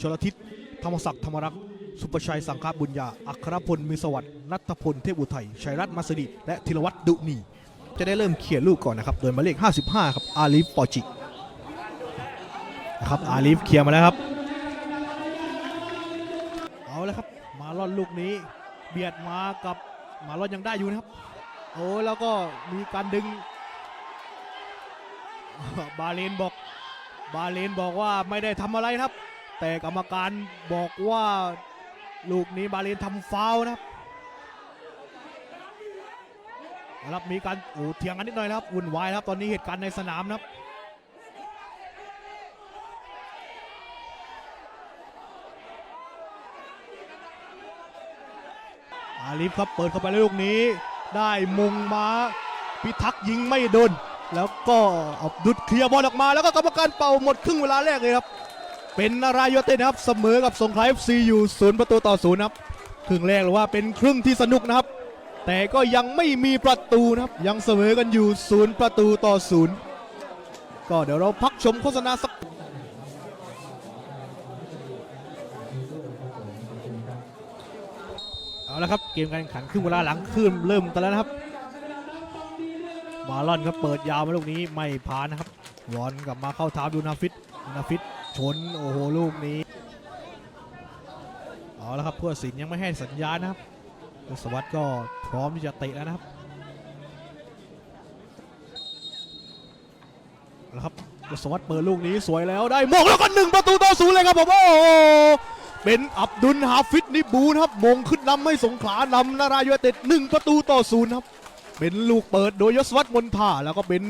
ชลทิศธรรมศักดิ์ธรรมรักษ์สุประชัยสังฆบุญญา อัครพลมีสวัสดิ์นัทพลเทพอุทัยชัยรัตน์มัสดีและธีรวัตรดุนีจะได้เริ่มเขียนลูกก่อนนะครับ โดยหมายเลข 55 ครับ อาลีฟปอจินะครับอาลีฟเคลียร์มาแล้วครับ เอาแล้วครับ มาลอนลูกนี้ เบียดมากับมาลอนยังได้อยู่นะครับ โอ้แล้วก็มีการดึง บาเลนบอก บาเลนบอกว่าไม่ได้ทำอะไรครับ แต่กรรมการบอกว่าลูกนี้บาเลนทำฟาวนะครับครับมีการโอ้เถียงกันนิดหน่อยนะครับวุ่นวายครับตอนนี้เหตุการณ์ในสนามนะครับอาลิฟครับเปิดเข้าไปแล้วลูกนี้ ได้มุงมาพิทักษ์ยิงไม่โดน แล้วก็อดุดเคลียร์บอลออกมาแล้วก็กรรมการเป่าหมดครึ่งเวลาแรกเลยครับ เป็นนารายเต้นะครับเสมอกับสงขลาเอฟซีอยู่ศูนย์ประตูต่อศูนย์ครับครึ่งแรกหรือว่าเป็นครึ่งที่สนุกนะครับ แต่ก็ยังไม่มีประตูนะครับ ยังเสมอกันอยู่ศูนย์ประตูต่อศูนย์ก็เดี๋ยวเราพักชมโฆษณาสักเอาละครับเกมการแข่งขันครึ่งเวลาหลังขึ้นเริ่มกันแล้วนะครับ มาลอนครับเปิดยาวมาลูกนี้ไม่ผ่านนะครับวอนกลับมาเข้าท้าดูนาฟิตดูนาฟิต ชนโอ้โหลูกนี้เอาละครับเพื่อสินยังไม่ให้สัญญาณนะครับทศวรรษก็พร้อมที่จะเตะแล้วนะครับเอาละครับทศวรรษเปิดลูกนี้สวยแล้วได้มงแล้วก็หนึ่งประตูต่อศูนย์เลยครับผมโอ้โหเป็นอับดุลฮาฟิดนิบูนะครับมงขึ้นนำให้สงขลานำนารายยูไนเต็ดหนึ่งประตูต่อศูนย์ครับเป็นลูกเปิดโดยยศวัตมนทาแล้วก็เป็น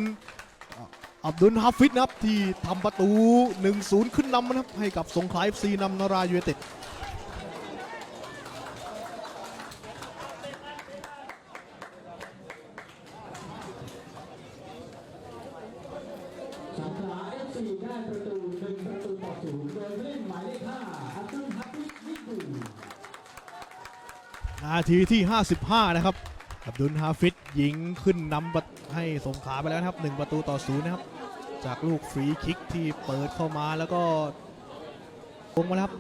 อะอับดุลฮาฟิดนะครับที่ทำประตู 1-0 ขึ้นนำนะครับให้กับสงขลาเอฟซีนำนารายยูไนเต็ดสงขลาเอฟซีได้ประตูหนึ่งประตูต่อศูนย์โดยผู้เล่นหมายเลขห้าอับดุลฮับบิบนิกูนาทีที่ 55 นะครับ อับดุลฮาฟิดยิงขึ้นนำปให้สงขาไปแล้วครับ 1 ประตูต่อศูนย์นะครับ จากลูกฟรีคิกที่เปิดเข้ามาแล้วก็ลงมาครับ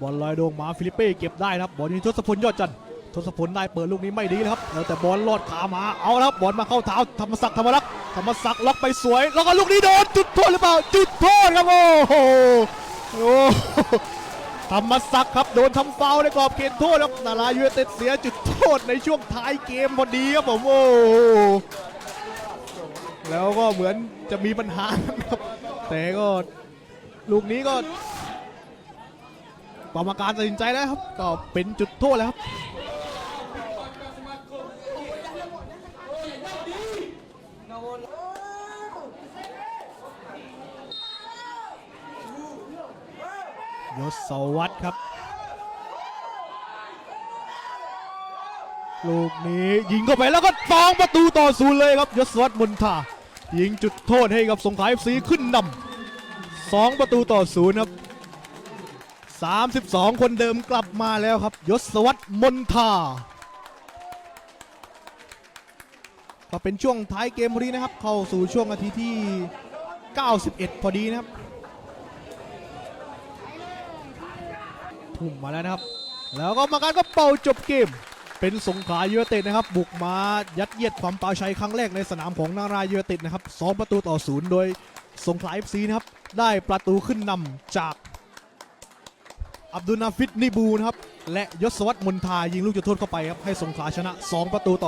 บอลลอยโด่งมาฟิลิปเป้เก็บได้นะครับบอลยิงทศพลยอดจันทศพลได้เปิดลูกนี้ไม่ดีครับแล้วแต่บอลลอดขามาเอาครับบอลมาเข้าเท้าธรรมศักดิ์ธรรมรักษ์ธรรมศักดิ์ล็อกไปสวย แล้วก็ลูกนี้โดนจุดโทษหรือเปล่าจุดโทษครับโอ้โหโอ้โห ธรรมศักดิ์ครับโดนทำฟาวในกรอบเขตโทษครับนารายูเนเต็ดเสียจุดโทษในช่วงท้ายเกมพอดีครับผมโอ้แล้วก็เหมือนจะมีปัญหาครับแต่ก็ลูกนี้ก็กรรมการตัดสินใจแล้วครับ ก็เป็นจุดโทษแล้วครับ ยศวัตรครับ ลูกนี้ยิงเข้าไปแล้วก็ตองประตูต่อศูนย์เลยครับยศวัตรมนทายิงจุดโทษให้กับสงขลาเอฟซีขึ้นนำสองประตูต่อศูนย์ครับ32 คนเดิมกลับมาแล้วครับ ยศวัตรมนทาก็เป็นช่วงท้ายเกมพอดีนะครับ เข้าสู่ช่วงนาทีที่ 91 พอดีนะครับ ทุ่มมาแล้วนะครับ แล้วก็มาการก็เป่าจบเกม เป็นสงขลายูเนเต็ดนะครับ บุกมายัดเยียดความปาชัยครั้งแรกในสนามของนารายยูเนเต็ดนะครับสองประตูต่อศูนย์โดยสงขลาเอฟซีนะครับ ได้ประตูขึ้นนำจาก อับดุลนาฟิดนิบูนะครับ และยศวัตรมนทายิงลูกจุดโทษเข้าไปครับ ให้สงขลาชนะ 2 ประตูต่อ